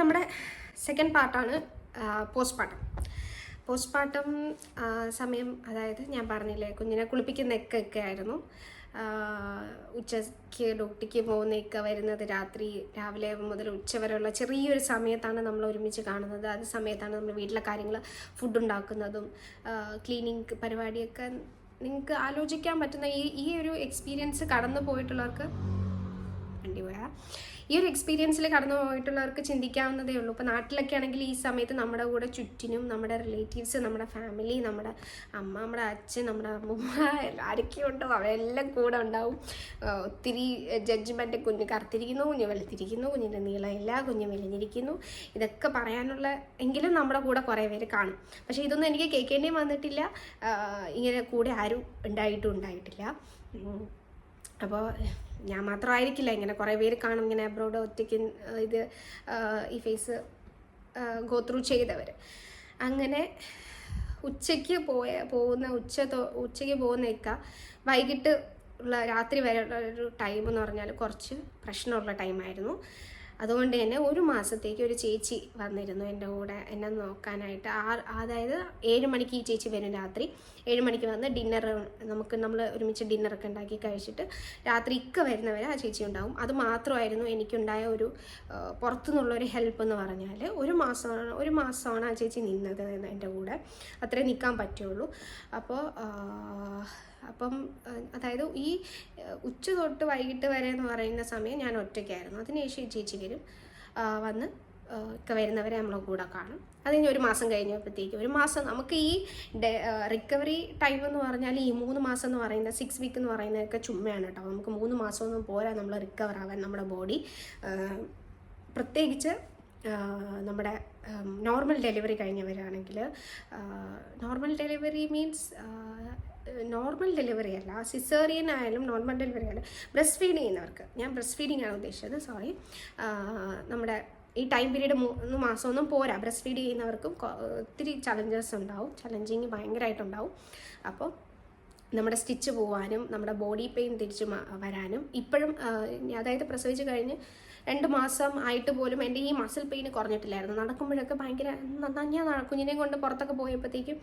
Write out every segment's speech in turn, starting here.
നമ്മുടെ സെക്കൻഡ് പാർട്ടാണ് postmortem postmortem സമയം അതായത് ഞാൻ പറഞ്ഞില്ലേ കുഞ്ഞിനെ കുളിപ്പിക്കുന്നൊക്കെ ഒക്കെ ആയിരുന്നു. ഉച്ചയ്ക്ക് ഡ്യൂട്ടിക്ക് പോകുന്നൊക്കെ വരുന്നത് രാത്രി രാവിലെ മുതൽ ഉച്ച വരെയുള്ള ചെറിയൊരു സമയത്താണ് നമ്മൾ ഒരുമിച്ച് കാണുന്നത്. അത് സമയത്താണ് നമ്മൾ വീട്ടിലെ കാര്യങ്ങൾ ഫുഡ് ഉണ്ടാക്കുന്നതും ക്ലീനിങ് പരിപാടിയൊക്കെ നിങ്ങൾക്ക് ആലോചിക്കാൻ പറ്റുന്ന ഈ ഈ ഒരു എക്സ്പീരിയൻസ് കടന്നു പോയിട്ടുള്ളവർക്ക് വണ്ടി പോയാ. ഈ ഒരു എക്സ്പീരിയൻസിൽ കടന്നു പോയിട്ടുള്ളവർക്ക് ചിന്തിക്കാവുന്നതേ ഉള്ളൂ. ഇപ്പോൾ നാട്ടിലൊക്കെ ആണെങ്കിൽ ഈ സമയത്ത് നമ്മുടെ കൂടെ ചുറ്റിനും നമ്മുടെ റിലേറ്റീവ്സ് നമ്മുടെ ഫാമിലി നമ്മുടെ അമ്മ നമ്മുടെ അച്ഛൻ നമ്മുടെ അമ്മ ആരൊക്കെ ഉണ്ടോ അവരെല്ലാം കൂടെ ഉണ്ടാവും. ഒത്തിരി ജഡ്ജ്മെന്റ് കുഞ്ഞ് കറുത്തിരിക്കുന്നു കുഞ്ഞ് വെളുത്തിരിക്കുന്നു കുഞ്ഞിന്റെ നീളമില്ല കുഞ്ഞ് മെലിഞ്ഞിരിക്കുന്നു. ഇതൊക്കെ പറയാനുള്ള എങ്കിലും നമ്മുടെ കൂടെ കുറേ പേര് കാണും. പക്ഷേ ഇതൊന്നും എനിക്ക് കേൾക്കേണ്ടിയും വന്നിട്ടില്ല. ഇങ്ങനെ കൂടെ ആരും ഉണ്ടായിട്ടും ഉണ്ടായിട്ടില്ല. അപ്പോൾ ഞാൻ മാത്രമായിരിക്കില്ല ഇങ്ങനെ കുറേ പേര് കാണും. ഇങ്ങനെ അബ്രോഡ് ഒറ്റയ്ക്ക് ഇത് ഈ ഫേസ് ഗോ ത്രൂ ചെയ്തവർ അങ്ങനെ ഉച്ചയ്ക്ക് പോയ പോകുന്ന ഉച്ച ഉച്ചയ്ക്ക് ഉച്ചയ്ക്ക് പോകുന്നേക്കാ വൈകിട്ട് ഉള്ള രാത്രി വരെ ഒരു ടൈം എന്ന് പറഞ്ഞാൽ കുറച്ച് പ്രശ്നമുള്ള ടൈമായിരുന്നു അതുകൊണ്ട് തന്നെ ഒരു മാസത്തേക്ക് ഒരു ചേച്ചി വന്നിരുന്നു എന്റെ കൂടെ എന്നെ നോക്കാനായിട്ട്. ആ അതായത് ഏഴ് മണിക്ക് ഈ ചേച്ചി വരും രാത്രി. ഏഴ് മണിക്ക് വന്ന് ഡിന്നർ നമുക്ക് നമ്മൾ ഒരുമിച്ച് ഡിന്നറൊക്കെ ഉണ്ടാക്കി കഴിച്ചിട്ട് രാത്രി ഇക്ക വരുന്നവരെ ആ ചേച്ചി ഉണ്ടാവും. അത് മാത്രമായിരുന്നു എനിക്കുണ്ടായ ഒരു പുറത്തുനിന്നുള്ള ഒരു ഹെൽപ്പ് എന്ന് പറഞ്ഞാൽ ഒരു മാസമാണ് ഒരു മാസമാണ് ആ ചേച്ചി നിന്നത് എന്റെ കൂടെ. അത്രേ നിൽക്കാൻ പറ്റുള്ളൂ. അപ്പോൾ അപ്പം അതായത് ഈ ഉച്ച തൊട്ട് വൈകിട്ട് വരെ എന്ന് പറയുന്ന സമയം ഞാൻ ഒറ്റയ്ക്കായിരുന്നു. അതിനുശേഷം ഈ ചേച്ചി വരും വന്ന് ഒക്കെ വരുന്നവരെ നമ്മളെ കൂടെ കാണും. അത് കഴിഞ്ഞ് ഒരു മാസം കഴിഞ്ഞപ്പോഴത്തേക്ക് ഒരു മാസം നമുക്ക് ഈ റിക്കവറി ടൈം എന്ന് പറഞ്ഞാൽ ഈ മൂന്ന് മാസം എന്ന് പറയുന്ന സിക്സ് വീക്ക് എന്ന് പറയുന്നതൊക്കെ ചുമ്മയാണ് കേട്ടോ. നമുക്ക് മൂന്ന് മാസമൊന്നും പോരാ നമ്മൾ റിക്കവർ ആവാൻ നമ്മുടെ ബോഡി പ്രത്യേകിച്ച് നമ്മുടെ normal delivery കഴിഞ്ഞവരാണെങ്കിൽ normal delivery means normal delivery അല്ല സിസേറിയൻ ആയാലും നോർമൽ ഡെലിവറി ആയാലും ബ്രസ്റ്റ് ഫീഡ് ചെയ്യുന്നവർക്ക്. ഞാൻ ബ്രസ്റ്റ് ഫീഡിംഗ് ആണ് ഉദ്ദേശിച്ചത് സോറി നമ്മുടെ ഈ ടൈം പീരീഡ് മൂന്ന് മാസമൊന്നും പോരാ. ബ്രസ്റ്റ് ഫീഡ് ചെയ്യുന്നവർക്കും ഒത്തിരി ചലഞ്ചസ് ഉണ്ടാവും. ചലഞ്ചിങ് ഭയങ്കരമായിട്ടുണ്ടാവും അപ്പോൾ നമ്മുടെ സ്റ്റിച്ച് പോവാനും നമ്മുടെ ബോഡി പെയിൻ തിരിച്ച് വരാനും ഇപ്പോഴും അതായത് പ്രസവിച്ച് കഴിഞ്ഞ് രണ്ട് മാസം ആയിട്ട് പോലും എന്റെ ഈ മസിൽ പെയിൻ കുറഞ്ഞിട്ടില്ലായിരുന്നു. നടക്കുമ്പോഴൊക്കെ ഭയങ്കര ഞാൻ കുഞ്ഞിനെ കൊണ്ട് പുറത്തൊക്കെ പോയപ്പോഴത്തേക്കും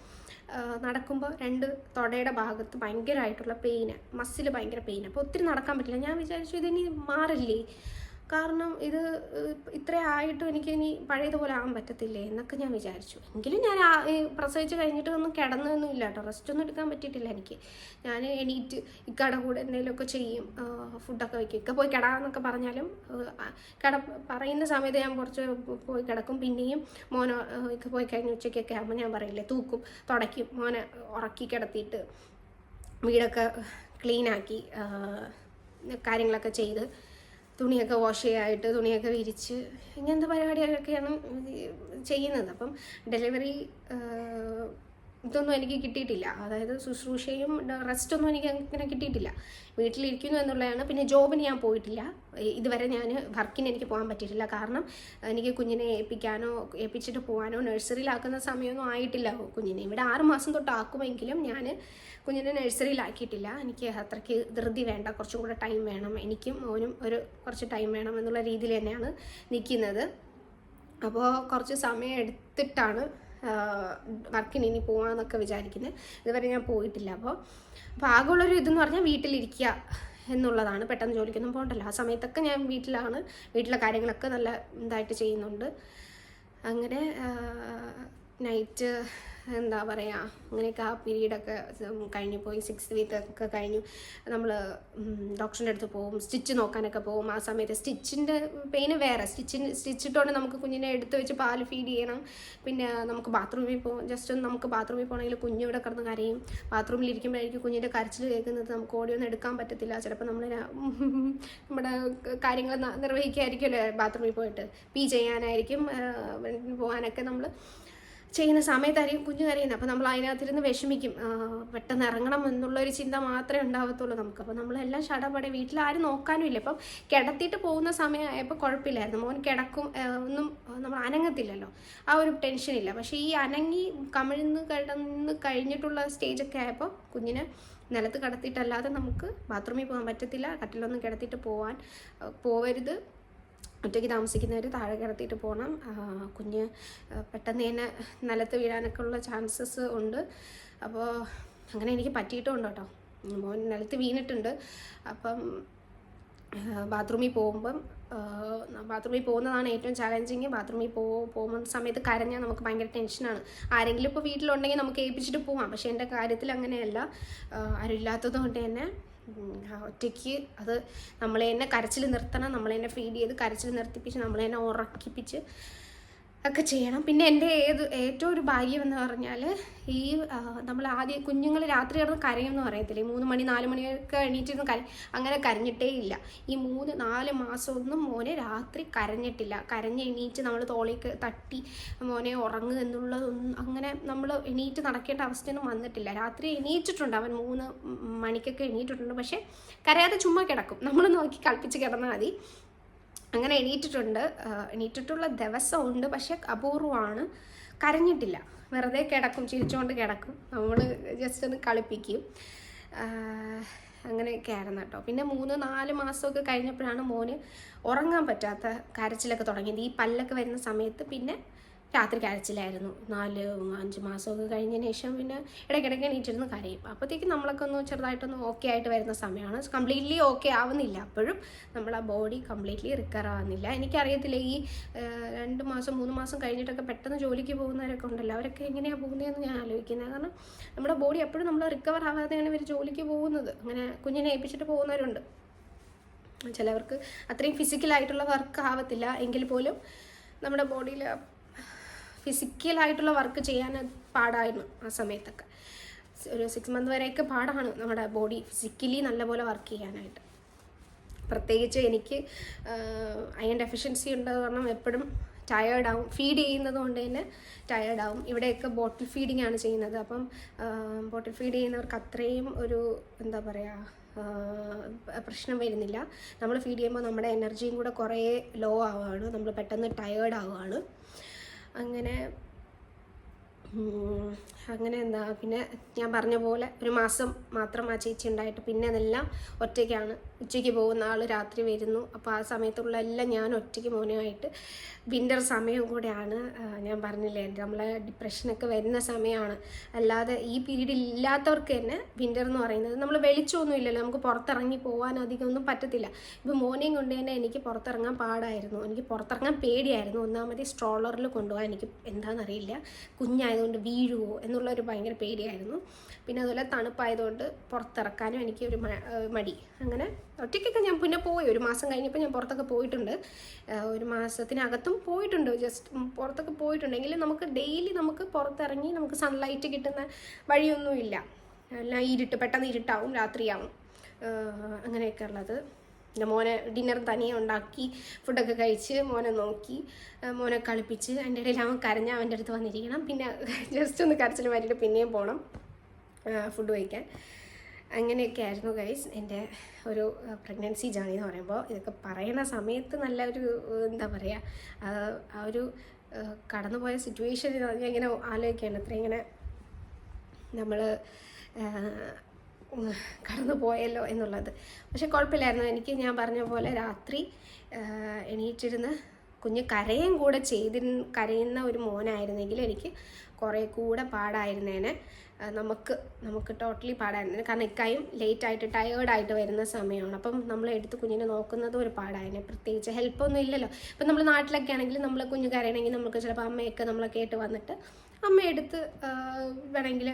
നടക്കുമ്പോൾ രണ്ട് തുടയുടെ ഭാഗത്ത് ഭയങ്കരമായിട്ടുള്ള പെയിന് മസിൽ ഭയങ്കര പെയിൻ അപ്പോൾ ഒത്തിരി നടക്കാൻ പറ്റില്ല. ഞാൻ വിചാരിച്ചു ഇതിനി മാറില്ലേ? കാരണം ഇത് ഇത്രയായിട്ടും എനിക്ക് ഇനി പഴയതുപോലെ ആകാൻ പറ്റത്തില്ലേ എന്നൊക്കെ ഞാൻ വിചാരിച്ചു. എങ്കിലും ഞാൻ പ്രസവിച്ച് കഴിഞ്ഞിട്ട് ഒന്നും കിടന്നൊന്നും ഇല്ല കേട്ടോ. റെസ്റ്റ് ഒന്നും എടുക്കാൻ പറ്റിയിട്ടില്ല എനിക്ക്. ഞാൻ എണീറ്റ് ഇക്കട കൂടെ എന്തെങ്കിലുമൊക്കെ ചെയ്യും ഫുഡൊക്കെ വയ്ക്കും. ഇക്ക പോയി കിടാന്നൊക്കെ പറഞ്ഞാലും കിട പറയുന്ന സമയത്ത് ഞാൻ കുറച്ച് പോയി കിടക്കും. പിന്നെയും മോനെ ഇക്ക പോയി കഴിഞ്ഞ് ഉച്ചയ്ക്കൊക്കെ ആകുമ്പോൾ ഞാൻ പറയില്ലേ തൂക്കും തുടയ്ക്കും. മോനെ ഉറക്കി കിടത്തിയിട്ട് വീടൊക്കെ ക്ലീനാക്കി കാര്യങ്ങളൊക്കെ ചെയ്ത് തുണിയൊക്കെ വാഷ് ചെയ്യായിട്ട് തുണിയൊക്കെ വിരിച്ച് ഇങ്ങനത്തെ പരിപാടികളൊക്കെയാണ് ചെയ്യുന്നത്. അപ്പം ഡെലിവറി ഇതൊന്നും എനിക്ക് കിട്ടിയിട്ടില്ല. അതായത് ശുശ്രൂഷയും റെസ്റ്റൊന്നും എനിക്ക് അങ്ങനെ കിട്ടിയിട്ടില്ല. വീട്ടിലിരിക്കുന്നു എന്നുള്ളതാണ്. പിന്നെ ജോബിന് ഞാൻ പോയിട്ടില്ല. ഇതുവരെ ഞാൻ വർക്കിന് എനിക്ക് പോകാൻ പറ്റിയിട്ടില്ല. കാരണം എനിക്ക് കുഞ്ഞിനെ ഏൽപ്പിക്കാനോ ഏൽപ്പിച്ചിട്ട് പോകാനോ നഴ്സറിയിലാക്കുന്ന സമയമൊന്നും ആയിട്ടില്ല. കുഞ്ഞിനെ ഇവിടെ ആറ് മാസം തൊട്ട് ആക്കുമെങ്കിലും ഞാൻ കുഞ്ഞിനെ നഴ്സറിയിലാക്കിയിട്ടില്ല. എനിക്ക് അത്രയ്ക്ക് ധൃതി വേണ്ട. കുറച്ചും കൂടെ ടൈം വേണം. എനിക്കും മോനും ഒരു കുറച്ച് ടൈം വേണം എന്നുള്ള രീതിയിൽ തന്നെയാണ് നിൽക്കുന്നത്. അപ്പോൾ കുറച്ച് സമയം എടുത്തിട്ടാണ് വർക്കിന് ഇനി പോകണമെന്നൊക്കെ വിചാരിക്കുന്നത് ഇതുവരെ ഞാൻ പോയിട്ടില്ല അപ്പോൾ അപ്പോൾ ആകെയുള്ളൊരു ഇതെന്ന് പറഞ്ഞാൽ വീട്ടിലിരിക്കുക എന്നുള്ളതാണ്. പെട്ടെന്ന് ജോലിക്കൊന്നും പോകണ്ടല്ലോ ആ സമയത്തൊക്കെ ഞാൻ വീട്ടിലാണ്. വീട്ടിലെ കാര്യങ്ങളൊക്കെ നല്ല ഇതായിട്ട് ചെയ്യുന്നുണ്ട്. അങ്ങനെ നൈറ്റ് എന്താ പറയുക അങ്ങനെയൊക്കെ ആ പീരീഡൊക്കെ കഴിഞ്ഞു പോയി. സിക്സ് വീക്ക് ഒക്കെ കഴിഞ്ഞു. നമ്മൾ ഡോക്ടറിന്റെ അടുത്ത് പോകും സ്റ്റിച്ച് നോക്കാനൊക്കെ പോകും ആ സമയത്ത് സ്റ്റിച്ചിന്റെ പെയിന് വേറെ. സ്റ്റിച്ചിന് സ്റ്റിച്ചിട്ടോണ്ട് നമുക്ക് കുഞ്ഞിനെ എടുത്ത് വെച്ച് പാൽ ഫീഡ് ചെയ്യണം. പിന്നെ നമുക്ക് ബാത്റൂമിൽ പോകും ജസ്റ്റ് ഒന്ന് നമുക്ക് ബാത്റൂമിൽ പോകണമെങ്കിൽ കുഞ്ഞ് ഇവിടെ കിടന്ന് കരയും. ബാത്റൂമിൽ ഇരിക്കുമ്പോഴായിരിക്കും കുഞ്ഞിന്റെ കരച്ചിൽ കേൾക്കുന്നത്. നമുക്ക് ഓടിയൊന്നും എടുക്കാൻ പറ്റത്തില്ല. ചിലപ്പോൾ നമ്മൾ നമ്മുടെ കാര്യങ്ങൾ നിർവഹിക്കായിരിക്കുമല്ലോ ബാത്റൂമിൽ പോയിട്ട്. പീ ചെയ്യാനായിരിക്കും പോകാനൊക്കെ നമ്മൾ ചെയ്യുന്ന സമയത്തായിരിക്കും കുഞ്ഞു കരയുന്നത് അപ്പോൾ നമ്മൾ അതിനകത്തിരുന്ന് വിഷമിക്കും. പെട്ടെന്ന് ഇറങ്ങണം എന്നുള്ളൊരു ചിന്ത മാത്രമേ ഉണ്ടാവത്തുള്ളൂ നമുക്ക്. അപ്പോൾ നമ്മളെല്ലാം ഷടപടെ വീട്ടിൽ ആരും നോക്കാനും ഇല്ല. ഇപ്പം കിടത്തിയിട്ട് പോകുന്ന സമയമായപ്പോൾ കുഴപ്പമില്ലായിരുന്നു. മോൻ കിടക്കും ഒന്നും നമ്മൾ അനങ്ങത്തില്ലല്ലോ. ആ ഒരു ടെൻഷനില്ല പക്ഷേ ഈ അനങ്ങി കമിഴ്ന്ന് കിടന്ന് കഴിഞ്ഞിട്ടുള്ള സ്റ്റേജൊക്കെ ആയപ്പോൾ കുഞ്ഞിനെ നിലത്ത് കിടത്തിയിട്ടല്ലാതെ നമുക്ക് ബാത്റൂമിൽ പോകാൻ പറ്റത്തില്ല. കട്ടിലൊന്നും കിടത്തിയിട്ട് പോകാൻ പോവരുത്. ഒറ്റയ്ക്ക് താമസിക്കുന്നവർ താഴെ കിടത്തിയിട്ട് പോകണം കുഞ്ഞ് പെട്ടെന്ന് തന്നെ നിലത്ത് വീഴാനൊക്കെ ഉള്ള ചാൻസസ് ഉണ്ട്. അപ്പോൾ അങ്ങനെ എനിക്ക് പറ്റിയിട്ടുണ്ട് കേട്ടോ. മോൻ നിലത്ത് വീണിട്ടുണ്ട്. അപ്പം ബാത്റൂമിൽ പോകുമ്പം ബാത്റൂമിൽ പോകുന്നതാണ് ഏറ്റവും ചാലഞ്ചിങ് ബാത്റൂമിൽ പോ പോകുന്ന സമയത്ത് കരഞ്ഞാൽ നമുക്ക് ഭയങ്കര ടെൻഷനാണ് ആരെങ്കിലും ഇപ്പോൾ വീട്ടിലുണ്ടെങ്കിൽ നമുക്ക് ഏൽപ്പിച്ചിട്ട് പോവാം. പക്ഷേ എന്റെ കാര്യത്തിൽ അങ്ങനെയല്ല. ആരും ഇല്ലാത്തത് കൊണ്ട് തന്നെ ഒറ്റയ്ക്ക് അത് നമ്മളെ തന്നെ കരച്ചിൽ നിർത്തണം നമ്മളെ തന്നെ ഫീഡ് ചെയ്ത് കരച്ചിൽ നിർത്തിപ്പിച്ച് നമ്മളെ തന്നെ ഉറക്കിപ്പിച്ച് ഒക്കെ ചെയ്യണം. പിന്നെ എന്റെ ഏത് ഏറ്റവും ഒരു ഭാഗ്യം എന്ന് പറഞ്ഞാൽ ഈ നമ്മൾ ആദ്യം കുഞ്ഞുങ്ങൾ രാത്രി കിടന്ന് കരയുമെന്ന് പറയത്തില്ലേ? മൂന്ന് മണി നാല് മണിയൊക്കെ എണീറ്റിരുന്ന് കര അങ്ങനെ കരഞ്ഞിട്ടേ ഇല്ല. ഈ മൂന്ന് നാല് മാസമൊന്നും മോനെ രാത്രി കരഞ്ഞിട്ടില്ല. കരഞ്ഞ് എണീറ്റ് നമ്മൾ തോളിക്ക് തട്ടി മോനെ ഉറങ്ങുക എന്നുള്ളതൊന്നും അങ്ങനെ നമ്മൾ എണീറ്റ് നടക്കേണ്ട അവസ്ഥയൊന്നും വന്നിട്ടില്ല. രാത്രി എണീറ്റിട്ടുണ്ട്. അവൻ മൂന്ന് മണിക്കൊക്കെ എണീറ്റിട്ടുണ്ട്. പക്ഷേ കരയാതെ ചുമ്മാ കിടക്കും. നമ്മൾ നോക്കി കളിപ്പിച്ച് കിടന്നാൽ മതി. അങ്ങനെ എണീറ്റിട്ടുണ്ട്. എണീറ്റിട്ടുള്ള ദിവസമുണ്ട് പക്ഷെ അപൂർവമാണ്. കരഞ്ഞിട്ടില്ല. വെറുതെ കിടക്കും ചിരിച്ചുകൊണ്ട് കിടക്കും. നമ്മൾ ജസ്റ്റ് ഒന്ന് കളിപ്പിക്കും. അങ്ങനെ അങ്ങനെയൊക്കെ ആയിരുന്നു കേട്ടോ. പിന്നെ മൂന്ന് നാല് മാസമൊക്കെ കഴിഞ്ഞപ്പോഴാണ് മോന് ഉറങ്ങാൻ പറ്റാത്ത കരച്ചിലൊക്കെ തുടങ്ങിയത്. ഈ പല്ലൊക്കെ വരുന്ന സമയത്ത് പിന്നെ രാത്രി കരച്ചിലായിരുന്നു. നാല് അഞ്ച് മാസമൊക്കെ കഴിഞ്ഞതിന് ശേഷം പിന്നെ ഇടയ്ക്കിടയ്ക്ക് എണീറ്റിരുന്ന് കരയും. അപ്പോഴത്തേക്കും നമ്മളൊക്കെ ഒന്ന് ചെറുതായിട്ടൊന്ന് ഓക്കെ ആയിട്ട് വരുന്ന സമയമാണ്. കംപ്ലീറ്റ്ലി ഓക്കെ ആവുന്നില്ല. അപ്പോഴും നമ്മളെ ബോഡി കംപ്ലീറ്റ്ലി റിക്കവർ ആവുന്നില്ല. എനിക്കറിയത്തില്ല ഈ രണ്ട് മാസം മൂന്ന് മാസം കഴിഞ്ഞിട്ടൊക്കെ പെട്ടെന്ന് ജോലിക്ക് പോകുന്നവരൊക്കെ ഉണ്ടല്ലോ. അവരൊക്കെ എങ്ങനെയാണ് പോകുന്നതെന്ന് ഞാൻ ആലോചിക്കുന്നത് കാരണം നമ്മുടെ ബോഡി എപ്പോഴും നമ്മൾ റിക്കവർ ആവാതെയാണ് ഇവർ ജോലിക്ക് പോകുന്നത്. അങ്ങനെ കുഞ്ഞിനെ ഏൽപ്പിച്ചിട്ട് പോകുന്നവരുണ്ട്. ചിലവർക്ക് അത്രയും ഫിസിക്കലായിട്ടുള്ള വർക്ക് ആവത്തില്ല. എങ്കിൽ പോലും നമ്മുടെ ബോഡിയിൽ ഫിസിക്കലായിട്ടുള്ള വർക്ക് ചെയ്യാൻ പാടായിരുന്നു ആ സമയത്തൊക്കെ. ഒരു സിക്സ് മന്ത് വരെയൊക്കെ പാടാണ് നമ്മുടെ ബോഡി ഫിസിക്കലി നല്ലപോലെ വർക്ക് ചെയ്യാനായിട്ട്. പ്രത്യേകിച്ച് എനിക്ക് അയൺ ഡെഫിഷ്യൻസി ഉണ്ടെന്ന് പറഞ്ഞാൽ എപ്പോഴും ടയേർഡ് ആവും. ഫീഡ് ചെയ്യുന്നത് കൊണ്ട് തന്നെ ടയേർഡ് ആവും. ഇവിടെയൊക്കെ ബോട്ടിൽ ഫീഡിംഗ് ആണ് ചെയ്യുന്നത്. അപ്പം ബോട്ടിൽ ഫീഡ് ചെയ്യുന്നവർക്ക് അത്രയും ഒരു എന്താ പറയുക പ്രശ്നം വരുന്നില്ല. നമ്മൾ ഫീഡ് ചെയ്യുമ്പോൾ നമ്മുടെ എനർജിയും കൂടെ കുറേ ലോ ആവുകയാണ്. നമ്മൾ പെട്ടെന്ന് ടയേർഡ് ആവുകയാണ്. അങ്ങനെ അങ്ങനെ എന്താ പിന്നെ ഞാൻ പറഞ്ഞ പോലെ ഒരു മാസം മാത്രം ആ ചേച്ചി ഉണ്ടായിട്ട് പിന്നെ അതെല്ലാം ഒറ്റയ്ക്കാണ്. ഉച്ചയ്ക്ക് പോകുന്ന ആൾ രാത്രി വരുന്നു. അപ്പോൾ ആ സമയത്തുള്ള എല്ലാം ഞാൻ ഒറ്റയ്ക്ക് മോനുമായിട്ട്. വിന്റർ സമയവും കൂടെയാണ് ഞാൻ പറഞ്ഞില്ലേ നമ്മളെ ഡിപ്രഷനൊക്കെ വരുന്ന സമയമാണ് അല്ലാതെ ഈ പീരീഡ് ഇല്ലാത്തവർക്ക് തന്നെ വിന്റർ എന്ന് പറയുന്നത് നമ്മൾ വെളിച്ചമൊന്നും ഇല്ലല്ലോ. നമുക്ക് പുറത്തിറങ്ങി പോകാൻ അധികം ഒന്നും പറ്റത്തില്ല. ഇപ്പോൾ മോനെയും കൊണ്ട് തന്നെ എനിക്ക് പുറത്തിറങ്ങാൻ പാടായിരുന്നു. എനിക്ക് പുറത്തിറങ്ങാൻ പേടിയായിരുന്നു. ഒന്നാമത് സ്ട്രോളറിൽ കൊണ്ടുപോകാൻ എനിക്ക് എന്താണെന്നറിയില്ല കുഞ്ഞായതുകൊണ്ട് വീഴുവോ എന്നുള്ളൊരു ഭയങ്കര പേടിയായിരുന്നു. പിന്നെ അതുപോലെ തണുപ്പായതുകൊണ്ട് പുറത്തിറക്കാനും എനിക്ക് ഒരു മടി. അങ്ങനെ ഒറ്റയ്ക്കൊക്കെ ഞാൻ പിന്നെ പോയി. ഒരു മാസം കഴിഞ്ഞപ്പോൾ ഞാൻ പുറത്തൊക്കെ പോയിട്ടുണ്ട്. ഒരു മാസത്തിനകത്തും പോയിട്ടുണ്ട്. ജസ്റ്റ് പുറത്തൊക്കെ പോയിട്ടുണ്ടെങ്കിൽ നമുക്ക് ഡെയിലി നമുക്ക് പുറത്തിറങ്ങി നമുക്ക് സൺലൈറ്റ് കിട്ടുന്ന വഴിയൊന്നുമില്ല. എല്ലാം ഇരുട്ട് പെട്ടെന്ന് ഇരുട്ടാവും രാത്രിയാവും. അങ്ങനെയൊക്കെ ഉള്ളത് പിന്നെ മോനെ ഡിന്നർ തനിയെ ഉണ്ടാക്കി ഫുഡൊക്കെ കഴിച്ച് മോനെ നോക്കി മോനെ കളിപ്പിച്ച് അതിന്റെ ഇടയിൽ അവൻ കരഞ്ഞ അവന്റെ അടുത്ത് വന്നിരിക്കണം. പിന്നെ ജസ്റ്റ് ഒന്ന് കരച്ചിൽ മാറ്റിയിട്ട് പിന്നെയും പോകണം ഫുഡ് കഴിക്കാൻ. അങ്ങനെയൊക്കെ ആയിരുന്നു ഗൈസ് എന്റെ ഒരു പ്രഗ്നൻസി ജേണി എന്ന് പറയുമ്പോൾ. ഇതൊക്കെ പറയുന്ന സമയത്ത് നല്ലൊരു എന്താ പറയുക ആ, ഒരു കടന്നുപോയ സിറ്റുവേഷൻ ഞാൻ ഇങ്ങനെ ആലോചിക്കുകയാണ് അത്ര ഇങ്ങനെ നമ്മൾ കടന്നു പോയല്ലോ എന്നുള്ളത്. പക്ഷേ കുഴപ്പമില്ലായിരുന്നു. എനിക്ക് ഞാൻ പറഞ്ഞ പോലെ രാത്രി എണീറ്റിരുന്ന് കുഞ്ഞ് കരയും കൂടെ ചെയ്തി കരയുന്ന ഒരു മോനായിരുന്നെങ്കിൽ എനിക്ക് കുറേ കൂടെ പാടായിരുന്നേനെ. നമുക്ക് നമുക്ക് ടോട്ടലി പാടായിരുന്നു. കാരണം ഇക്കായും ലേറ്റ് ആയിട്ട് ടയേർഡ് ആയിട്ട് വരുന്ന സമയമാണ്. അപ്പം നമ്മൾ എടുത്ത് കുഞ്ഞിനെ നോക്കുന്നതും ഒരു പാടായിരുന്നു. പ്രത്യേകിച്ച് ഹെൽപ്പൊന്നും ഇല്ലല്ലോ. ഇപ്പം നമ്മൾ നാട്ടിലൊക്കെ ആണെങ്കിൽ നമ്മൾ കുഞ്ഞ് കരയണമെങ്കിൽ നമുക്ക് ചിലപ്പോൾ അമ്മയൊക്കെ നമ്മളെ കേട്ട് വന്നിട്ട് അമ്മയെടുത്ത് വേണമെങ്കിൽ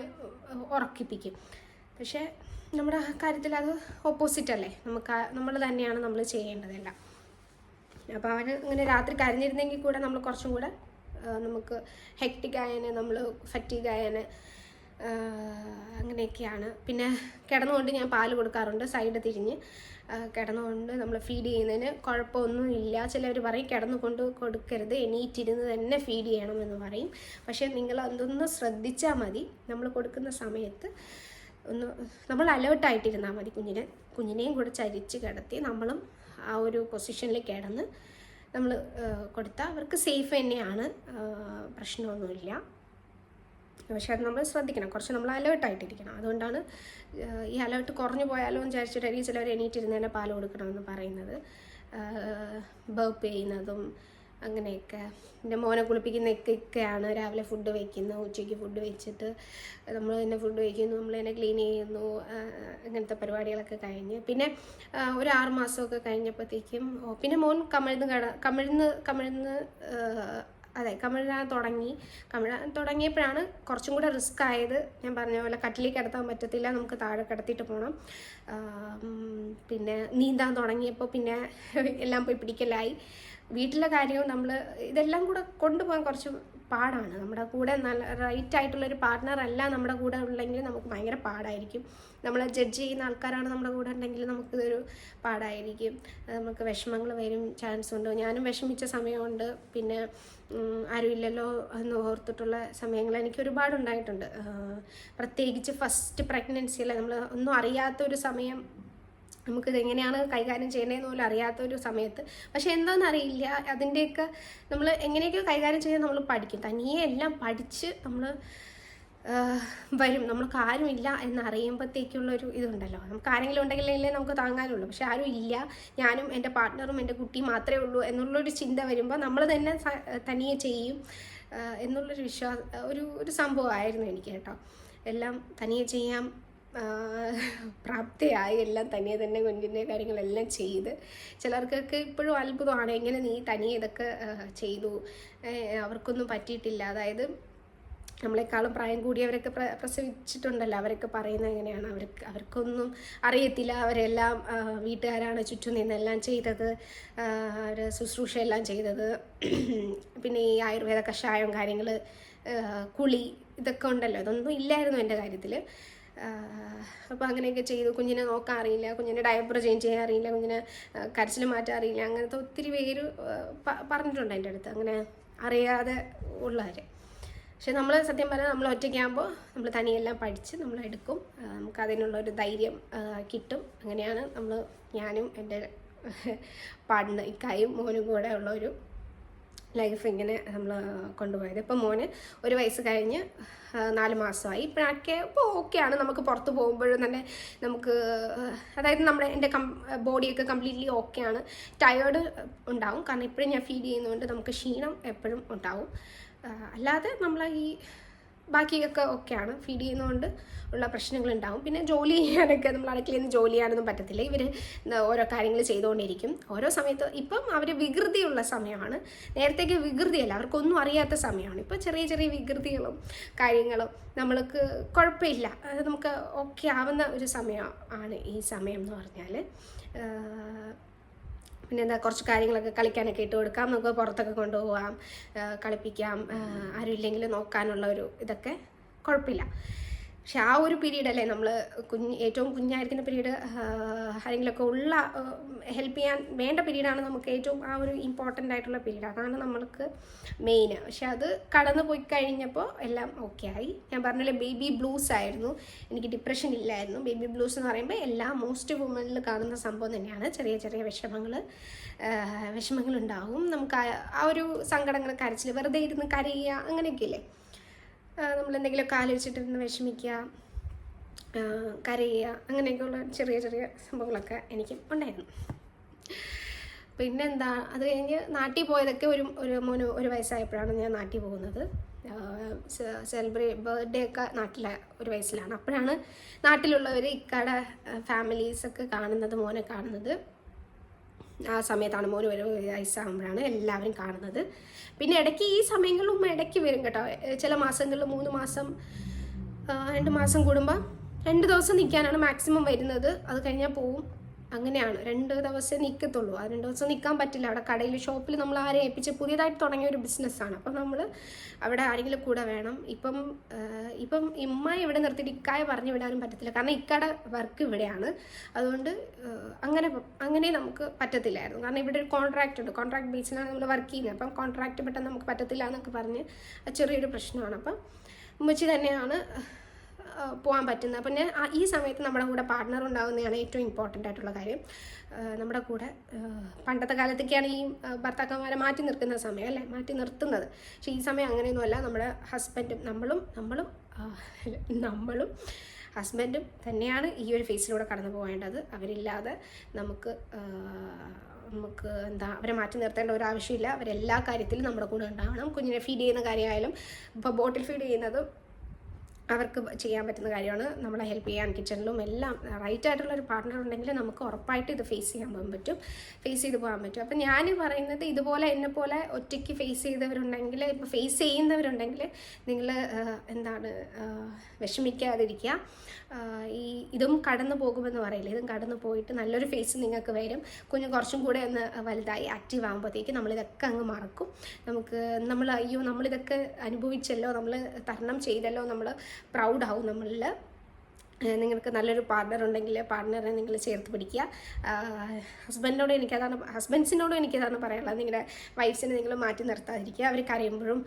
ഉറക്കിപ്പിക്കും. പക്ഷേ നമ്മുടെ കാര്യത്തിൽ അത് ഓപ്പോസിറ്റ് അല്ലേ? നമുക്ക് നമ്മൾ തന്നെയാണ് നമ്മൾ ചെയ്യേണ്ടതെല്ലാം. അപ്പോൾ അവൻ ഇങ്ങനെ രാത്രി കരഞ്ഞിരുന്നെങ്കിൽ കൂടെ നമ്മൾ കുറച്ചും കൂടെ നമുക്ക് ഹെക്റ്റിക് ആയതിന് നമ്മൾ ഫറ്റീഗ് ആയതിന് അങ്ങനെയൊക്കെയാണ്. പിന്നെ കിടന്നുകൊണ്ട് ഞാൻ പാൽ കൊടുക്കാറുണ്ട് സൈഡ് തിരിഞ്ഞ് കിടന്നുകൊണ്ട് നമ്മൾ ഫീഡ് ചെയ്യുന്നതിന് കുഴപ്പമൊന്നും ഇല്ല. പറയും കിടന്നുകൊണ്ട് കൊടുക്കരുത് എണീറ്റിരുന്ന് തന്നെ ഫീഡ് ചെയ്യണം എന്ന് പറയും. പക്ഷേ നിങ്ങൾ അതൊന്ന് ശ്രദ്ധിച്ചാൽ മതി. നമ്മൾ കൊടുക്കുന്ന സമയത്ത് ഒന്ന് നമ്മൾ അലേർട്ടായിട്ടിരുന്നാൽ മതി കുഞ്ഞിനെ. കുഞ്ഞിനെയും കൂടെ ചരിച്ച് കിടത്തി നമ്മളും ആ ഒരു പൊസിഷനിൽ കിടന്ന് നമ്മൾ കൊടുത്താൽ അവർക്ക് സേഫ് തന്നെയാണ്. പ്രശ്നമൊന്നുമില്ല. പക്ഷെ അത് നമ്മൾ ശ്രദ്ധിക്കണം. കുറച്ച് നമ്മൾ അലേർട്ടായിട്ടിരിക്കണം അതുകൊണ്ടാണ് ഈ അലേർട്ട് കുറഞ്ഞു പോയാലോ എന്ന് വിചാരിച്ചിട്ടായിരിക്കും ചിലവർ എണീറ്റിരുന്ന് തന്നെ പാൽ കൊടുക്കണമെന്ന് പറയുന്നത്. ബേപ്പ് ചെയ്യുന്നതും അങ്ങനെയൊക്കെ. എന്റെ മോനെ കുളിപ്പിക്കുന്നതൊക്കെയാണ് രാവിലെ ഫുഡ് വയ്ക്കുന്നു ഉച്ചയ്ക്ക് ഫുഡ് വെച്ചിട്ട് നമ്മൾ തന്നെ ഫുഡ് വയ്ക്കുന്നു നമ്മൾ തന്നെ ക്ലീൻ ചെയ്യുന്നു. അങ്ങനത്തെ പരിപാടികളൊക്കെ കഴിഞ്ഞ്. പിന്നെ ഒരു ആറ് മാസമൊക്കെ കഴിഞ്ഞപ്പോഴത്തേക്കും പിന്നെ മോൻ കമിഴ്ന്ന് കട കമിഴ്ന്ന് കമിഴ്ന്ന് അതെ കമിഴാൻ തുടങ്ങി. കമിഴാൻ തുടങ്ങിയപ്പോഴാണ് കുറച്ചും കൂടെ റിസ്ക് ആയത്. ഞാൻ പറഞ്ഞ പോലെ കട്ടിലേക്ക് കിടത്താൻ പറ്റത്തില്ല. നമുക്ക് താഴെ കിടത്തിയിട്ട് പോകണം പിന്നെ നീന്താൻ തുടങ്ങിയപ്പോൾ പിന്നെ എല്ലാം പോയി പിടിക്കലായി. വീട്ടിലെ കാര്യവും നമ്മൾ ഇതെല്ലാം കൂടെ കൊണ്ടുപോകാൻ കുറച്ച് പാടാണ്. നമ്മുടെ കൂടെ നല്ല റൈറ്റ് ആയിട്ടുള്ളൊരു പാർട്ട്ണർ അല്ല നമ്മുടെ കൂടെ ഉള്ളെങ്കിൽ നമുക്ക് ഭയങ്കര പാടായിരിക്കും. നമ്മളെ ജഡ്ജ് ചെയ്യുന്ന ആൾക്കാരാണ് നമ്മുടെ കൂടെ ഉണ്ടെങ്കിൽ നമുക്കിതൊരു പാടായിരിക്കും. നമുക്ക് വിഷമങ്ങൾ വരും ചാൻസ് ഉണ്ട്. ഞാനും വിഷമിച്ച സമയമുണ്ട്. പിന്നെ ആരുമില്ലല്ലോ എന്ന് ഓർത്തിട്ടുള്ള സമയങ്ങൾ എനിക്ക് ഒരുപാട് ഉണ്ടായിട്ടുണ്ട്. പ്രത്യേകിച്ച് ഫസ്റ്റ് പ്രഗ്നൻസിയിൽ നമ്മൾ ഒന്നും അറിയാത്ത ഒരു സമയം നമുക്കിത് എങ്ങനെയാണ് കൈകാര്യം ചെയ്യേണ്ടതെന്ന് പോലും അറിയാത്ത ഒരു സമയത്ത്. പക്ഷെ എന്താണെന്ന് അറിയില്ല അതിന്റെയൊക്കെ നമ്മൾ എങ്ങനെയൊക്കെ കൈകാര്യം ചെയ്യാൻ നമ്മൾ പഠിക്കും. തനിയെ എല്ലാം പഠിച്ച് നമ്മൾ വരും. നമ്മൾക്ക് ആരുമില്ല എന്നറിയുമ്പോഴത്തേക്കുള്ളൊരു ഇതുണ്ടല്ലോ. നമുക്ക് ആരെങ്കിലും ഉണ്ടെങ്കിലേ നമുക്ക് താങ്ങാനുള്ളൂ. പക്ഷെ ആരും ഇല്ല. ഞാനും എന്റെ പാർട്ട്ണറും എന്റെ കുട്ടിയും മാത്രമേ ഉള്ളൂ എന്നുള്ളൊരു ചിന്ത വരുമ്പോൾ നമ്മൾ തന്നെ തനിയെ ചെയ്യും എന്നുള്ളൊരു വിശ്വാസ ഒരു ഒരു സംഭവമായിരുന്നു എനിക്ക് കേട്ടോ. എല്ലാം തനിയെ ചെയ്യാം പ്രാപ്തിയായി എല്ലാം തനിയെ തന്നെ കുഞ്ഞിന്റെ കാര്യങ്ങളെല്ലാം ചെയ്ത്. ചിലർക്കൊക്കെ ഇപ്പോഴും അത്ഭുതമാണ് എങ്ങനെ നീ തനിയെ ഇതൊക്കെ ചെയ്തു. അവർക്കൊന്നും പറ്റിയിട്ടില്ല. അതായത് നമ്മളെക്കാളും പ്രായം കൂടിയവരൊക്കെ പ്ര പ്രസവിച്ചിട്ടുണ്ടല്ലോ. അവരൊക്കെ പറയുന്നത് എങ്ങനെയാണ്? അവർക്ക് അവർക്കൊന്നും അറിയത്തില്ല. അവരെല്ലാം വീട്ടുകാരാണ് ചുറ്റും നിന്നെല്ലാം ചെയ്തത്. അവർ ശുശ്രൂഷയെല്ലാം ചെയ്തത്. പിന്നെ ഈ ആയുർവേദ കഷായം കാര്യങ്ങൾ കുളി ഇതൊക്കെ ഉണ്ടല്ലോ. ഇതൊന്നും ഇല്ലായിരുന്നു എന്റെ കാര്യത്തിൽ അപ്പോൾ അങ്ങനെയൊക്കെ ചെയ്തു. കുഞ്ഞിനെ നോക്കാൻ അറിയില്ല കുഞ്ഞിനെ ഡയപ്പർ ചേഞ്ച് ചെയ്യാൻ അറിയില്ല കുഞ്ഞിനെ കരച്ചിൽ മാറ്റാൻ അറിയില്ല അങ്ങനത്തെ ഒത്തിരി പേര് പറഞ്ഞിട്ടുണ്ട് എന്റെ അടുത്ത്. അങ്ങനെ അറിയാതെ ഉള്ളവർ പക്ഷെ നമ്മൾ സത്യം പറഞ്ഞാൽ നമ്മൾ ഒറ്റയ്ക്കാകുമ്പോൾ നമ്മൾ തനിയെല്ലാം പഠിച്ച് നമ്മൾ എടുക്കും. നമുക്ക് അതിനുള്ള ഒരു ധൈര്യം കിട്ടും. അങ്ങനെയാണ് നമ്മൾ ഞാനും എന്റെ പാടിന് ഇക്കായും മോനും കൂടെ ഉള്ള ഒരു ലൈഫ് ഇങ്ങനെ നമ്മൾ കൊണ്ടുപോയത്. ഇപ്പം മോന് ഒരു വയസ്സ് കഴിഞ്ഞ് നാല് മാസമായി. ഇപ്പോഴൊക്കെ ഇപ്പോൾ ഓക്കെയാണ് നമുക്ക് പുറത്ത് പോകുമ്പോഴും തന്നെ നമുക്ക് അതായത് നമ്മുടെ എന്റെ കം ബോഡിയൊക്കെ കംപ്ലീറ്റ്ലി ഓക്കെയാണ് ടയേർഡ് ഉണ്ടാവും. കാരണം ഇപ്പോഴും ഞാൻ ഫീൽ ചെയ്യുന്നതുകൊണ്ട് നമുക്ക് ക്ഷീണം എപ്പോഴും ഉണ്ടാവും. അല്ലാതെ നമ്മൾ ഈ ബാക്കിയൊക്കെ ഓക്കെയാണ്. ഫീഡ് ചെയ്യുന്നതുകൊണ്ട് ഉള്ള പ്രശ്നങ്ങളുണ്ടാവും. പിന്നെ ജോലി ചെയ്യാനൊക്കെ നമ്മൾ അടുക്കളയിൽ നിന്ന് ജോലി ചെയ്യാനൊന്നും പറ്റത്തില്ല. ഇവർ ഓരോ കാര്യങ്ങൾ ചെയ്തുകൊണ്ടിരിക്കും. ഓരോ സമയത്ത് ഇപ്പം അവർ വികൃതിയുള്ള സമയമാണ്. നേരത്തേക്ക് വികൃതിയല്ല. അവർക്കൊന്നും അറിയാത്ത സമയമാണ്. ഇപ്പോൾ ചെറിയ ചെറിയ വികൃതികളും കാര്യങ്ങളും നമ്മൾക്ക് കുഴപ്പമില്ല. അത് നമുക്ക് ഓക്കെ ആവുന്ന ഒരു സമയമാണ് ഈ സമയം എന്ന് പറഞ്ഞാൽ പിന്നെ എന്താ കുറച്ച് കാര്യങ്ങളൊക്കെ കളിക്കാനൊക്കെ ഇട്ട് കൊടുക്കാം. നമുക്ക് പുറത്തൊക്കെ കൊണ്ടുപോകാം കളിപ്പിക്കാം ആരും ഇല്ലെങ്കിൽ നോക്കാനുള്ള ഒരു ഇതൊക്കെ കുഴപ്പമില്ല. പക്ഷെ ആ ഒരു പീരീഡ് അല്ലേ നമ്മൾ കുഞ്ഞ് ഏറ്റവും കുഞ്ഞായിരിക്കുന്ന പീരീഡ് ആരെങ്കിലുമൊക്കെ ഉള്ള ഹെൽപ്പ് ചെയ്യാൻ വേണ്ട പീരീഡാണ് നമുക്ക് ഏറ്റവും ആ ഒരു ഇമ്പോർട്ടന്റ് ആയിട്ടുള്ള പീരീഡ്. അതാണ് നമ്മൾക്ക് മെയിൻ പക്ഷെ അത് കടന്നു പോയി കഴിഞ്ഞപ്പോൾ എല്ലാം ഓക്കെ ആയി. ഞാൻ പറഞ്ഞില്ലേ ബേബി ബ്ലൂസ് ആയിരുന്നു. എനിക്ക് ഡിപ്രഷൻ ഇല്ലായിരുന്നു. ബേബി ബ്ലൂസ് എന്ന് പറയുമ്പോൾ എല്ലാ മോസ്റ്റ് വുമണിൽ കാണുന്ന സംഭവം തന്നെയാണ്. ചെറിയ ചെറിയ വിഷമങ്ങൾ വിഷമങ്ങളുണ്ടാവും. നമുക്ക് ആ- ഒരു സങ്കടങ്ങൾ കരച്ചിൽ വെറുതെ ഇരുന്ന് കരയുക അങ്ങനെയൊക്കെ ഇല്ലേ നമ്മൾ എന്തെങ്കിലുമൊക്കെ ആലോചിച്ചിട്ടിരുന്ന് വിഷമിക്കുക കരയുക അങ്ങനെയൊക്കെയുള്ള ചെറിയ ചെറിയ സംഭവങ്ങളൊക്കെ എനിക്ക് ഉണ്ടായിരുന്നു. പിന്നെന്താ അത് കഴിഞ്ഞ് നാട്ടിൽ പോയതൊക്കെ ഒരു ഒരു മോന് ഒരു വയസ്സായപ്പോഴാണ് ഞാൻ നാട്ടിൽ പോകുന്നത്. സെലിബ്രേറ്റ് ബർത്ത്ഡേ ഒക്കെ നാട്ടിലെ ഒരു വയസ്സിലാണ്. അപ്പോഴാണ് നാട്ടിലുള്ളവർ ഇക്കാടെ ഫാമിലീസൊക്കെ കാണുന്നത് മോനെ കാണുന്നത്. ആ സമയത്താണ് മോന് ഒരു വയസ്സാകുമ്പോഴാണ് എല്ലാവരും കാണുന്നത്. പിന്നെ ഇടയ്ക്ക് ഈ സമയങ്ങളിലും ഇടയ്ക്ക് വരും കേട്ടോ. ചില മാസങ്ങളിൽ മൂന്ന് മാസം രണ്ട് മാസം കൂടുമ്പോൾ രണ്ട് ദിവസം നിൽക്കാനാണ് മാക്സിമം വരുന്നത്. അത് കഴിഞ്ഞാൽ പോവും. അങ്ങനെയാണ്. രണ്ട് ദിവസം നിൽക്കത്തുള്ളൂ ആ രണ്ട് ദിവസം നിൽക്കാൻ പറ്റില്ല. അവിടെ കടയിൽ ഷോപ്പിൽ നമ്മൾ ആരെ ഏൽപ്പിച്ച് പുതിയതായിട്ട് തുടങ്ങിയ ഒരു ബിസിനസ്സാണ് അപ്പം നമ്മൾ അവിടെ ആരെങ്കിലും കൂടെ വേണം. ഇപ്പം ഇപ്പം ഇമ്മ ഇവിടെ നിർത്തിയിട്ട് ഇക്കായ പറഞ്ഞു വിടാനും പറ്റത്തില്ല. കാരണം ഇക്കയുടെ വർക്ക് ഇവിടെയാണ്. അതുകൊണ്ട് അങ്ങനെ അങ്ങനെ നമുക്ക് പറ്റത്തില്ലായിരുന്നു. കാരണം ഇവിടെ ഒരു കോൺട്രാക്റ്റ് ഉണ്ട്. കോൺട്രാക്ട് ബേസിലാണ് നമ്മൾ വർക്ക് ചെയ്യുന്നത്. അപ്പം കോൺട്രാക്റ്റ് പെട്ടെന്ന് നമുക്ക് പറ്റത്തില്ല എന്നൊക്കെ പറഞ്ഞ് ചെറിയൊരു പ്രശ്നമാണ്. അപ്പം ഉമ്മച്ചി തന്നെയാണ് പോകാൻ പറ്റുന്നത്. പിന്നെ ഈ സമയത്ത് നമ്മുടെ കൂടെ പാർട്ട്ണർ ഉണ്ടാകുന്നതാണ് ഏറ്റവും ഇമ്പോർട്ടന്റ് ആയിട്ടുള്ള കാര്യം. നമ്മുടെ കൂടെ പണ്ടത്തെ കാലത്തൊക്കെയാണ് ഈ ഭർത്താക്കന്മാരെ മാറ്റി നിർത്തുന്ന സമയം അല്ലേ? മാറ്റി നിർത്തുന്നത്. പക്ഷേ ഈ സമയം അങ്ങനെയൊന്നുമല്ല നമ്മുടെ ഹസ്ബൻഡും നമ്മളും നമ്മളും നമ്മളും ഹസ്ബൻഡും തന്നെയാണ് ഈ ഒരു ഫേസിലൂടെ കടന്നു പോകേണ്ടത്. അവരില്ലാതെ നമുക്ക് നമുക്ക് എന്താ അവരെ മാറ്റി നിർത്തേണ്ട ഒരു ആവശ്യമില്ല. അവരെല്ലാ കാര്യത്തിലും നമ്മുടെ കൂടെ ഉണ്ടാവണം. കുഞ്ഞിനെ ഫീഡ് ചെയ്യുന്ന കാര്യമായാലും ഇപ്പോൾ ബോട്ടിൽ ഫീഡ് ചെയ്യുന്നതും അവർക്ക് ചെയ്യാൻ പറ്റുന്ന കാര്യമാണ്. നമ്മളെ ഹെൽപ്പ് ചെയ്യാൻ കിച്ചണിലും എല്ലാം റൈറ്റ് ആയിട്ടുള്ള ഒരു പാർട്ട്ണർ ഉണ്ടെങ്കിൽ നമുക്ക് ഉറപ്പായിട്ട് ഇത് ഫേസ് ചെയ്യാൻ പോകാൻ പറ്റും. ഫേസ് ചെയ്ത് പോകാൻ പറ്റും. അപ്പം ഞാൻ പറയുന്നത് ഇതുപോലെ എന്നെ പോലെ ഒറ്റയ്ക്ക് ഫേസ് ചെയ്തവരുണ്ടെങ്കിൽ ഇപ്പോൾ ഫേസ് ചെയ്യുന്നവരുണ്ടെങ്കിൽ നിങ്ങൾ എന്താണ് വിഷമിക്കാതിരിക്കുക. ഈ ഇതും കടന്നു പോകുമെന്ന് പറയില്ല. ഇതും കടന്നു പോയിട്ട് നല്ലൊരു ഫേസ് നിങ്ങൾക്ക് വരും. കുഞ്ഞ് കുറച്ചും കൂടെ ഒന്ന് വലുതായി ആക്റ്റീവ് ആകുമ്പോഴത്തേക്ക് നമ്മളിതൊക്കെ അങ്ങ് മറക്കും. നമുക്ക് നമ്മൾ അയ്യോ നമ്മളിതൊക്കെ അനുഭവിച്ചല്ലോ നമ്മൾ തരണം ചെയ്തല്ലോ നമ്മൾ പ്രൗഡാവും നമ്മളിൽ നിങ്ങൾക്ക് നല്ലൊരു പാർട്ണർ ഉണ്ടെങ്കിൽ പാർട്ണറെ നിങ്ങൾ ചേർത്ത് പിടിക്കുക. ഹസ്ബൻഡിനോട് എനിക്കതാണ് ഹസ്ബൻഡ്സിനോടും എനിക്കതാണ് പറയാനുള്ളത്. നിങ്ങളുടെ വൈഫ്സിനെ നിങ്ങൾ മാറ്റി നിർത്താതിരിക്കുക. അവർ കരയുമ്പോഴും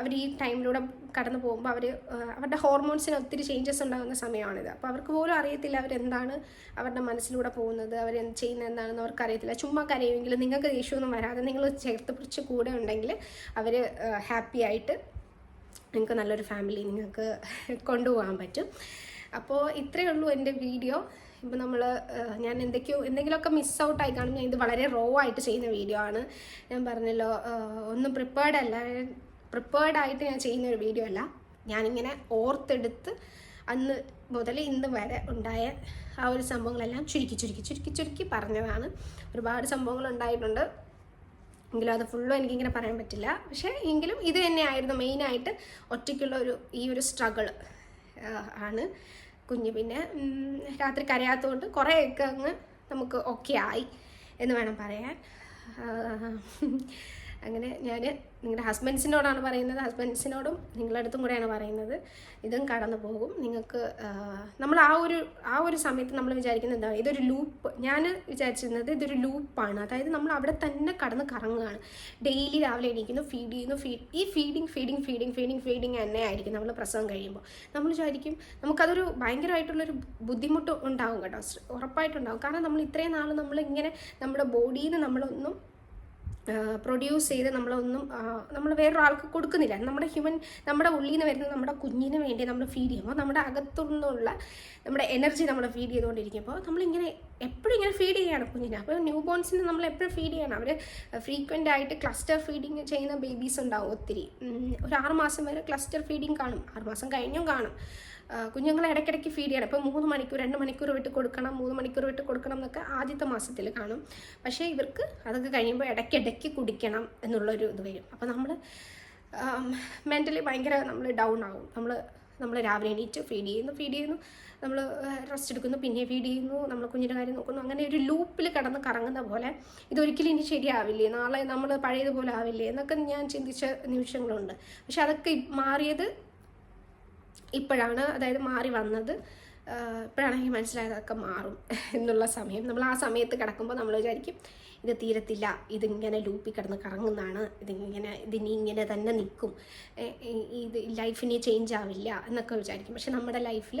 അവർ ഈ ടൈമിലൂടെ കടന്നു പോകുമ്പോൾ അവർ അവരുടെ ഹോർമോൺസിന് ഒത്തിരി ചേഞ്ചസ് ഉണ്ടാകുന്ന സമയമാണിത്. അപ്പോൾ അവർക്ക് പോലും അറിയത്തില്ല അവരെന്താണ് അവരുടെ മനസ്സിലൂടെ പോകുന്നത് അവർ ചെയ്യുന്നത് എന്താണെന്ന് അവർക്ക് അറിയത്തില്ല. ചുമ്മാ കരയുമെങ്കിലും നിങ്ങൾക്ക് ദേഷ്യമൊന്നും വരാതെ നിങ്ങൾ ചേർത്ത് പിടിച്ച് കൂടെ ഉണ്ടെങ്കിൽ അവർ ഹാപ്പി ആയിട്ട് നിങ്ങൾക്ക് നല്ലൊരു ഫാമിലി നിങ്ങൾക്ക് കൊണ്ടുപോകാൻ പറ്റും. അപ്പോൾ ഇത്രയേ ഉള്ളൂ എന്റെ വീഡിയോ ഇപ്പോൾ നമ്മൾ ഞാൻ എന്തൊക്കെയോ എന്തെങ്കിലുമൊക്കെ മിസ് ഔട്ടായി കാണും. ഞാൻ ഇത് വളരെ റോ ആയിട്ട് ചെയ്യുന്ന വീഡിയോ ആണ്. ഞാൻ പറഞ്ഞല്ലോ ഒന്നും പ്രിപ്പേർഡ് അല്ല. പ്രിപ്പേർഡ് ആയിട്ട് ഞാൻ ചെയ്യുന്ന ഒരു വീഡിയോ അല്ല. ഞാനിങ്ങനെ ഓർത്തെടുത്ത് അന്ന് മുതൽ ഇന്ന് വരെ ഉണ്ടായ ആ ഒരു സംഭവങ്ങളെല്ലാം ചുരുക്കി ചുരുക്കി ചുരുക്കി ചുരുക്കി പറഞ്ഞതാണ്. ഒരുപാട് സംഭവങ്ങൾ ഉണ്ടായിട്ടുണ്ട്. എങ്കിലും അത് ഫുള്ളും എനിക്കിങ്ങനെ പറയാൻ പറ്റില്ല. പക്ഷേ എങ്കിലും ഇത് തന്നെയായിരുന്നു മെയിനായിട്ട് ഒറ്റയ്ക്കുള്ള ഒരു ഈ ഒരു സ്ട്രഗിൾ ആണ്. കുഞ്ഞ് പിന്നെ രാത്രി കരയാത്തതുകൊണ്ട് കുറേയൊക്കെ അങ്ങ് നമുക്ക് ഓക്കെ ആയി എന്ന് വേണം പറയാൻ. അങ്ങനെ ഞാൻ നിങ്ങളുടെ ഹസ്ബൻഡ്സിനോടാണ് പറയുന്നത്. ഹസ്ബൻഡ്സിനോടും നിങ്ങളുടെ അടുത്തും കൂടെയാണ് പറയുന്നത്. ഇതും കടന്നു പോകും. നിങ്ങൾക്ക് നമ്മൾ ആ ഒരു ആ ഒരു സമയത്ത് നമ്മൾ വിചാരിക്കുന്നത് എന്താണ്? ഇതൊരു ലൂപ്പ് ഞാൻ വിചാരിച്ചിരുന്നത് ഇതൊരു ലൂപ്പാണ് അതായത് നമ്മൾ അവിടെ തന്നെ കടന്ന് കറങ്ങുകയാണ്. ഡെയിലി രാവിലെ എണീക്കുന്നു ഫീഡ് ചെയ്യുന്നു ഫീഡ് ഈ feeding feeding feeding feeding feeding തന്നെ ആയിരിക്കും നമ്മൾ പ്രസവം കഴിയുമ്പോൾ. നമ്മൾ വിചാരിക്കും നമുക്കതൊരു ഭയങ്കരമായിട്ടുള്ളൊരു ബുദ്ധിമുട്ട് ഉണ്ടാവും കേട്ടോ. ഉറപ്പായിട്ടുണ്ടാവും. കാരണം നമ്മൾ ഇത്രയും നാൾ നമ്മൾ ഇങ്ങനെ നമ്മുടെ ബോഡിയിൽ നിന്ന് നമ്മളൊന്നും പ്രൊഡ്യൂസ് ചെയ്ത് നമ്മളൊന്നും നമ്മൾ വേറൊരാൾക്ക് കൊടുക്കുന്നില്ല. നമ്മുടെ ഹ്യൂമൻ നമ്മുടെ ഉള്ളിൽ നിന്ന് വരുന്ന നമ്മുടെ കുഞ്ഞിന് വേണ്ടി നമ്മൾ ഫീഡ് ചെയ്യുമ്പോൾ നമ്മുടെ അകത്തുനിന്നുള്ള നമ്മുടെ എനർജി നമ്മൾ ഫീഡ് ചെയ്തുകൊണ്ടിരിക്കുമ്പോൾ നമ്മളിങ്ങനെ എപ്പോഴും ഇങ്ങനെ ഫീഡ് ചെയ്യണം കുഞ്ഞിനെ. അപ്പോൾ ന്യൂ ബോൺസിന് നമ്മൾ എപ്പോഴും ഫീഡ് ചെയ്യണം അവർ ഫ്രീക്വന്റ് ആയിട്ട് ക്ലസ്റ്റർ ഫീഡിങ് ചെയ്യുന്ന ബേബീസ് ഉണ്ടാവും ഒത്തിരി. ഒരു ആറുമാസം വരെ ക്ലസ്റ്റർ ഫീഡിങ് കാണും. ആറുമാസം കഴിഞ്ഞും കാണും. കുഞ്ഞുങ്ങളെ ഇടയ്ക്കിടയ്ക്ക് ഫീഡ് ചെയ്യണം. ഇപ്പോൾ മൂന്ന് മണിക്കൂർ രണ്ട് മണിക്കൂർ വിട്ട് കൊടുക്കണം മൂന്ന് മണിക്കൂർ വിട്ട് കൊടുക്കണം എന്നൊക്കെ ആദ്യത്തെ മാസത്തിൽ കാണും. പക്ഷേ ഇവർക്ക് അതൊക്കെ കഴിയുമ്പോൾ ഇടയ്ക്കിടയ്ക്ക് കുടിക്കണം എന്നുള്ളൊരു ഇത് വരും. അപ്പോൾ നമ്മൾ മെന്റലി ഭയങ്കര നമ്മൾ ഡൗൺ ആകും നമ്മൾ നമ്മൾ രാവിലെ എണീറ്റ് ഫീഡ് ചെയ്യുന്നു ഫീഡ് ചെയ്യുന്നു. നമ്മൾ റെസ്റ്റ് എടുക്കുന്നു പിന്നെ ഫീഡ് ചെയ്യുന്നു. നമ്മൾ കുഞ്ഞിന്റെ കാര്യം നോക്കുന്നു. അങ്ങനെ ഒരു ലൂപ്പിൽ കിടന്ന് കറങ്ങുന്ന പോലെ ഇതൊരിക്കലും ഇനി ശരിയാവില്ലേ? നാളെ നമ്മൾ പഴയതുപോലെ ആവില്ലേ? എന്നൊക്കെ ഞാൻ ചിന്തിച്ച നിമിഷങ്ങളുണ്ട്. പക്ഷെ അതൊക്കെ മാറിയത് ഇപ്പോഴാണ് അതായത് മാറി വന്നത്. ഇപ്പോഴാണെങ്കിൽ ഇപ്പോഴാണ് എനിക്ക് മനസ്സിലായത് അതൊക്കെ മാറും എന്നുള്ള സമയം. നമ്മൾ ആ സമയത്ത് കിടക്കുമ്പോൾ നമ്മൾ വിചാരിക്കും ഇത് തീരത്തില്ല ഇതിങ്ങനെ ലൂപ്പി കിടന്ന് കറങ്ങുന്നതാണ് ഇതിങ്ങനെ ഇതിനി ഇങ്ങനെ തന്നെ നിൽക്കും. ഇത് ലൈഫിനി ചേഞ്ച് ആവില്ല എന്നൊക്കെ വിചാരിക്കും. പക്ഷെ നമ്മുടെ ലൈഫിൽ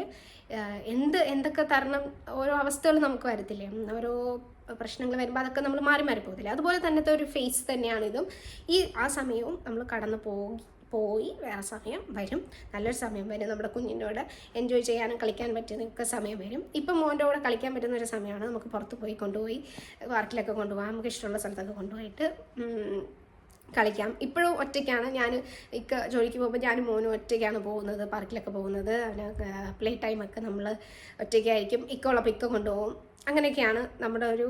എന്ത് എന്തൊക്കെ തരണം ഓരോ അവസ്ഥകൾ നമുക്ക് വരത്തില്ലേ? ഓരോ പ്രശ്നങ്ങൾ വരുമ്പോൾ അതൊക്കെ നമ്മൾ മാറി മാറി പോകത്തില്ല? അതുപോലെ തന്നത്തെ ഒരു ഫേസ് തന്നെയാണ് ഇതും. ഈ ആ സമയവും നമ്മൾ കടന്നു പോയി പോയി വേറെ സമയം വരും. നല്ലൊരു സമയം വരും. നമ്മുടെ കുഞ്ഞിനോട് എൻജോയ് ചെയ്യാനും കളിക്കാൻ പറ്റുന്നൊക്കെ സമയം വരും. ഇപ്പം മോന്റെ കൂടെ കളിക്കാൻ പറ്റുന്ന ഒരു സമയമാണ്. നമുക്ക് പുറത്ത് പോയി കൊണ്ടുപോയി പാർക്കിലൊക്കെ കൊണ്ടുപോകാം നമുക്ക് ഇഷ്ടമുള്ള സ്ഥലത്തൊക്കെ കൊണ്ടുപോയിട്ട് കളിക്കാം. ഇപ്പോഴും ഒറ്റയ്ക്കാണ്. ഞാൻ ഇക്ക ജോലിക്ക് പോകുമ്പോൾ ഞാൻ മോനും ഒറ്റയ്ക്കാണ് പോകുന്നത് പാർക്കിലൊക്കെ പോകുന്നത്. പ്ലേ ടൈമൊക്കെ നമ്മൾ ഒറ്റയ്ക്കായിരിക്കും. ഇക്ക ഇക്ക കൊണ്ടുപോകും. അങ്ങനെയൊക്കെയാണ് നമ്മുടെ ഒരു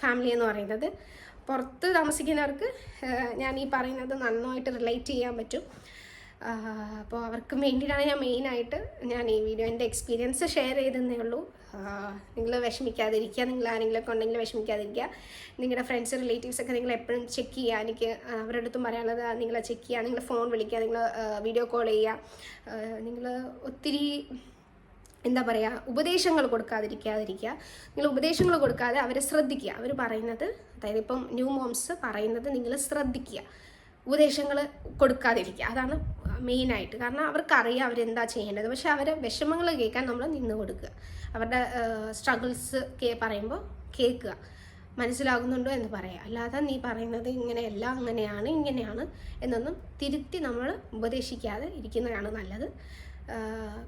ഫാമിലി എന്ന് പറയുന്നത്. പുറത്ത് താമസിക്കുന്നവർക്ക് ഞാൻ ഈ പറയുന്നത് നന്നായിട്ട് റിലേറ്റ് ചെയ്യാൻ പറ്റും. അപ്പോൾ അവർക്ക് വേണ്ടിയിട്ടാണ് ഞാൻ മെയിനായിട്ട് ഞാൻ ഈ വീഡിയോ എന്റെ എക്സ്പീരിയൻസ് ഷെയർ ചെയ്തെന്നേ ഉള്ളൂ നിങ്ങൾ വിഷമിക്കാതിരിക്കുക. നിങ്ങൾ ആരെങ്കിലുമൊക്കെ ഉണ്ടെങ്കിൽ വിഷമിക്കാതിരിക്കുക. നിങ്ങളുടെ ഫ്രണ്ട്സ് റിലേറ്റീവ്സ് ഒക്കെ നിങ്ങൾ എപ്പോഴും ചെക്ക് ചെയ്യുക. എനിക്ക് അവരുടെ അടുത്തും പറയാനുള്ളത് നിങ്ങൾ ചെക്ക് ചെയ്യുക. നിങ്ങൾ ഫോൺ വിളിക്കുക. നിങ്ങൾ വീഡിയോ കോൾ ചെയ്യുക. നിങ്ങൾ ഒത്തിരി എന്താ പറയുക ഉപദേശങ്ങൾ കൊടുക്കാതിരിക്കാതിരിക്കുക. നിങ്ങൾ ഉപദേശങ്ങൾ കൊടുക്കാതെ അവരെ ശ്രദ്ധിക്കുക. അവർ പറയുന്നത് അതായത് ഇപ്പം ന്യൂ മോംസ് പറയുന്നത് നിങ്ങൾ ശ്രദ്ധിക്കുക. ഉപദേശങ്ങൾ കൊടുക്കാതിരിക്കുക. അതാണ് മെയിനായിട്ട്. കാരണം അവർക്കറിയാം അവരെന്താ ചെയ്യേണ്ടത്. പക്ഷെ അവരെ വിഷമങ്ങൾ കേൾക്കാൻ നമ്മൾ നിന്ന് കൊടുക്കുക. അവരുടെ സ്ട്രഗിൾസ് കേ പറയുമ്പോൾ കേൾക്കുക. മനസ്സിലാകുന്നുണ്ടോ എന്ന് പറയാം. അല്ലാതെ നീ പറയുന്നത് ഇങ്ങനെയല്ല അങ്ങനെയാണ് ഇങ്ങനെയാണ് എന്നൊന്നും തിരുത്തി നമ്മൾ ഉപദേശിക്കാതെ ഇരിക്കുന്നതാണ് നല്ലത്.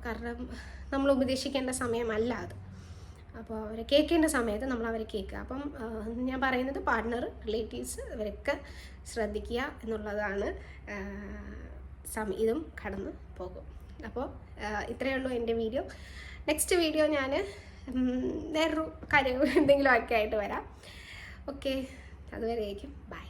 കാരണം നമ്മൾ ഉപദേശിക്കേണ്ട സമയമല്ല അത്. അപ്പോൾ അവരെ കേൾക്കേണ്ട സമയത്ത് നമ്മൾ അവരെ കേൾക്കുക. അപ്പം ഞാൻ പറയുന്നത് പാർട്ട്ണർ റിലേറ്റീവ്സ് ഇവരൊക്കെ ശ്രദ്ധിക്കുക എന്നുള്ളതാണ്. സം ഇതും കടന്നു പോകും. അപ്പോൾ ഇത്രയേ ഉള്ളൂ എന്റെ വീഡിയോ. നെക്സ്റ്റ് വീഡിയോ ഞാൻ വേറൊരു കാര്യം എന്തെങ്കിലും ഒക്കെ ആയിട്ട് വരാം. Okay അതുവരെയായിരിക്കും by